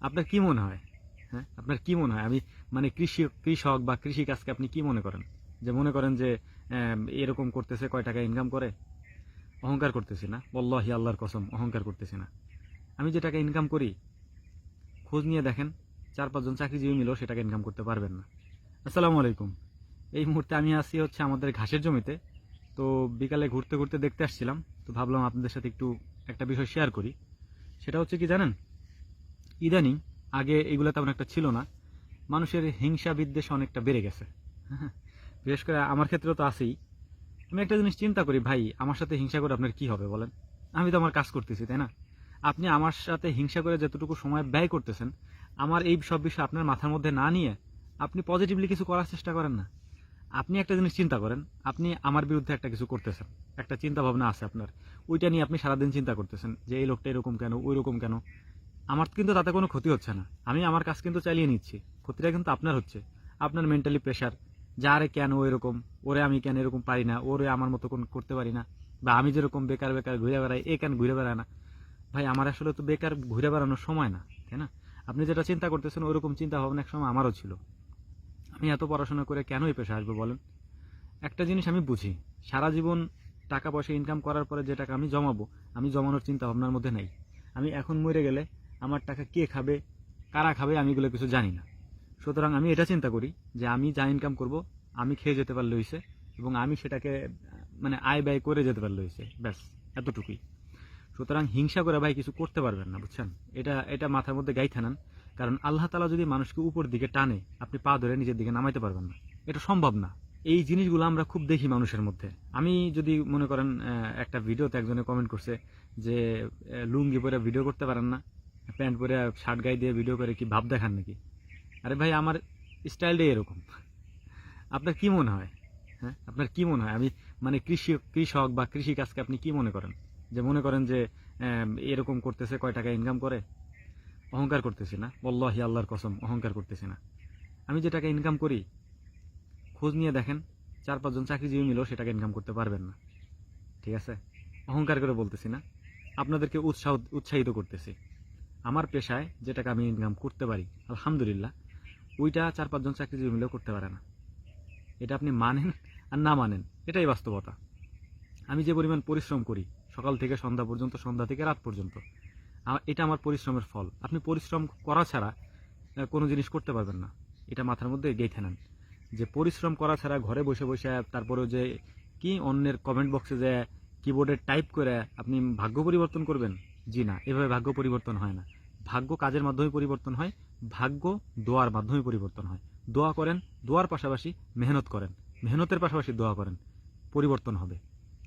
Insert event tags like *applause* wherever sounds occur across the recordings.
আপনার কি মনে হয়? হ্যাঁ? আপনার কি মনে হয়? আমি মানে কৃষি, কৃষক বা কৃষি কাজকে আপনি কি মনে করেন? যে মনে করেন যে এরকম করতেছে, কয় টাকা ইনকাম করে? অহংকার করতেছি না। বল্লাহি আল্লাহর কসম, অহংকার করতেছি না। আমি যে টাকা ইনকাম করি, খোঁজ নিয়ে দেখেন, চার পাঁচজন চাকরিজীবী মিলেও সেটাকে ইনকাম করতে পারবেন না। আসসালামু আলাইকুম। এই মুহূর্তে আমি আছি হচ্ছে আমাদের ঘাসের জমিতে। তো বিকালে ঘুরতে ঘুরতে দেখতে আসছিলাম। তো ভাবলাম আপনাদের সাথে একটু একটা বিষয় শেয়ার করি। সেটা হচ্ছে কি জানেন? ইদানিং আগে এগুলো তেমন একটা ছিল না। মানুষের হিংসা বিদ্বেষ অনেকটা বেড়ে গেছে। *laughs* বিশেষ করে আমার ক্ষেত্রেও তো আছেই। আমি একটা জিনিস চিন্তা করি, ভাই, আমার সাথে হিংসা করে আপনার কি হবে বলেন? আমি তো আমার কাজ করতেছি, তাই না? আপনি আমার সাথে হিংসা করে যতটুকু সময় ব্যয় করতেছেন, আমার এই সব বিষয় আপনার মাথার মধ্যে না নিয়ে আপনি পজিটিভলি কিছু করার চেষ্টা করেন না। আপনি একটা জিনিস চিন্তা করেন, আপনি আমার বিরুদ্ধে একটা কিছু করতেছেন। একটা চিন্তা ভাবনা আছে আপনার। ওইটা নিয়ে আপনি সারাদিন চিন্তা করতেছেন যে, এই লোকটা এরকম কেন? ওই রকম কেন? আমার কিন্তু তাতে কোনো ক্ষতি হচ্ছে না। আমি আমার কাজ কিন্তু চালিয়ে নিচ্ছি। ক্ষতিটা কিন্তু আপনার হচ্ছে। আপনার মেন্টালি প্রেশার যে আরে কেন এরকম? ওরে আমি কেন এরকম পারি না? ওরে আমার মতো কোন করতে পারি না? বা আমি যেরকম বেকার বেকার ঘুরে বেড়াই, এ কেন ঘুরে বেড়ায় না? ভাই, আমার আসলে তো বেকার ঘুরে বেড়ানোর সময় না, তাই না? আপনি যেটা চিন্তা করতেছেন, ওইরকম চিন্তা ভাবনা এক সময় আমারও ছিল। আমি এত পড়াশোনা করে কেন এই পেশা আসব বলেন? একটা জিনিস আমি বুঝি। সারা জীবন টাকা পয়সা ইনকাম করার পরে যে টাকা আমি জমাবো, আমি জমানোর চিন্তা ভাবনার মধ্যে নাই। আমি এখন মরে গেলে আমার টাকা কে খাবে, কারা খাবে, আমি এগুলো কিছু জানি না। সুতরাং আমি এটা চিন্তা করি যে আমি যা ইনকাম করব, আমি খেয়ে যেতে পারলে হয়েছে এবং আমি সেটাকে মানে আয় ব্যয় করে যেতে পারলে হয়েছে ব্যাস, এতটুকুই। সুতরাং হিংসা করে ভাই কিছু করতে পারবেন না, বুঝছেন? এটা এটা মাথার মধ্যে গাইথা নেন, কারণ আল্লাহ তালা যদি মানুষকে উপর দিকে টানে, আপনি পা ধরে নিজের দিকে নামাইতে পারবেন না। এটা সম্ভব না। এই জিনিসগুলো আমরা খুব দেখি মানুষের মধ্যে। আমি যদি মনে করেন একটা ভিডিওতে একজনে কমেন্ট করছে যে লুঙ্গি পরে ভিডিও করতে পারেন না প্যান্ট পরে শার্ট গায়ে দিয়ে ভিডিও করে কি ভাব দেখান নাকি? আরে ভাই, আমার স্টাইলটাই এরকম। আপনার কি মনে হয়? হ্যাঁ? আপনার কি মনে হয়? আমি মানে কৃষি, কৃষক বা কৃষি কাজকে আপনি কি মনে করেন? যে মনে করেন যে এরকম করতেছে, কয় টাকা ইনকাম করে? অহংকার করতেছি না। বল্লাহি আল্লাহর কসম, অহংকার করতেছি না। আমি যে টাকা ইনকাম করি, খোঁজ নিয়ে দেখেন, চার পাঁচজন চাকরিজীবী মিলেও সেটাকে ইনকাম করতে পারবেন না। ঠিক আছে? অহংকার করে বলতেছি না। আপনাদেরকে উৎসাহ, উৎসাহিত করতেছি। আমার পেশায় যে টাকা আমি ইনকাম করতে পারি, আলহামদুলিল্লাহ, ওইটা চার পাঁচজন চাকরিজীবী মিলেও করতে পারে না। এটা আপনি মানেন আর না মানেন, এটাই বাস্তবতা। আমি যে পরিমাণ পরিশ্রম করি, সকাল থেকে সন্ধ্যা পর্যন্ত, সন্ধ্যা থেকে রাত পর্যন্ত এটা আমার পরিশ্রমের ফল। আপনি পরিশ্রম করা ছাড়া কোনো জিনিস করতে পারবেন না। এটা মাথার মধ্যে গেঁথে নেন। যে পরিশ্রম করা ছাড়া ঘরে বসে বসে, তারপরেও যে কি অন্যের কমেন্ট বক্সে যে কিবোর্ডে টাইপ করে আপনি ভাগ্য পরিবর্তন করবেন? জি না, এভাবে ভাগ্য পরিবর্তন হয় না। ভাগ্য কাজের মাধ্যমে পরিবর্তন হয়, ভাগ্য দোয়ার মাধ্যমে পরিবর্তন হয়। দোয়া করেন, দোয়ার পাশাপাশি মেহনত করেন। মেহনতের পাশাপাশি দোয়া করেন, পরিবর্তন হবে।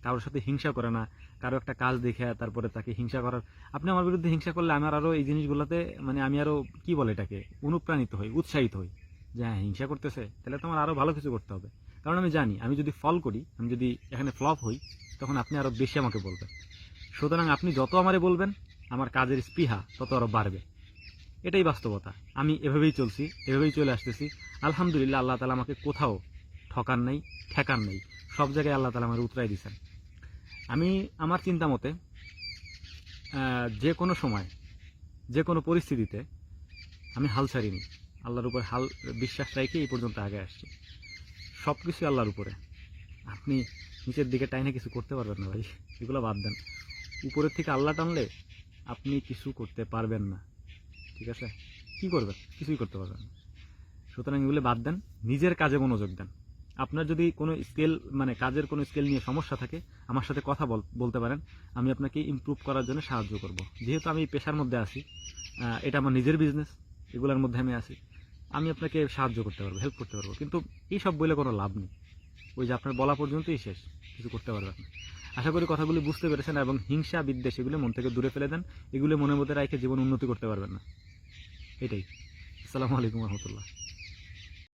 কারোর সাথে হিংসা করে না, কারও একটা কাজ দেখে তারপরে তাকে হিংসা করার। আপনি আমার বিরুদ্ধে হিংসা করলে আমার আরও এই জিনিসগুলোতে মানে আমি আরও কি বলে এটাকে, অনুপ্রাণিত হই, উৎসাহিত হই। যে হ্যাঁ হিংসা করতেছে, তাহলে তো আমার আরও ভালো কিছু করতে হবে। কারণ আমি জানি, আমি যদি ফল করি, আমি যদি এখানে ফ্লপ হই, তখন আপনি আরও বেশি আমাকে বলবেন। সুতরাং আপনি যত আমারে বলবেন আমার কাজের স্পৃহা তত আরও বাড়বে। এটাই বাস্তবতা। আমি এভাবেই চলছি, এভাবেই চলে আসতেছি। আলহামদুলিল্লাহ আল্লাহ তালা আমাকে কোথাও ঠকান নেই, ঠেকান নেই। সব জায়গায় আল্লাহ তালা আমার উতরাই দিছেন। আমি আমার চিন্তা মতে যে কোনো সময়, যে কোনো পরিস্থিতিতে আমি হাল ছাড়িনি। আল্লাহর উপর হাল, বিশ্বাস রেখে এই পর্যন্ত আগে আসছি। সব কিছুই আল্লাহর উপরে। আপনি নিচের দিকে টাইনে কিছু করতে পারবেন না ভাই। এগুলো বাদ দেন। উপরের থেকে আল্লাহ টানলে আপনি কিছু করতে পারবেন না। ঠিক আছে? কি করবেন? কিছুই করতে পারবেন না। সুতরাং এগুলো বাদ দেন। নিজের কাজে মনোযোগ দেন। আপনার যদি কোনো স্কেল মানে কাজের কোনো স্কেল নিয়ে সমস্যা থাকে, আমার সাথে কথা বল, বলতে পারেন। আমি আপনাকে ইমপ্রুভ করার জন্য সাহায্য করব। যেহেতু আমি পেশার মধ্যে আছি এটা আমার নিজের বিজনেস এগুলোর মধ্যে আমি আছি। আমি আপনাকে সাহায্য করতে পারব হেল্প করতে পারব। কিন্তু এই সব বলে কোনো লাভ নেই। ওই যে আপনার বলা পর্যন্তই শেষ। কিছু করতে পারবেন না। আশা করি কথাগুলি বুঝতে পেরেছেন এবং হিংসা, বিদ্বেষ এগুলো মন থেকে দূরে ফেলে দেন। এগুলো মনের মধ্যে রাখে জীবন উন্নতি করতে পারবেন না। এটাই। আসসালামু আলাইকুম রহমতুল্লাহ।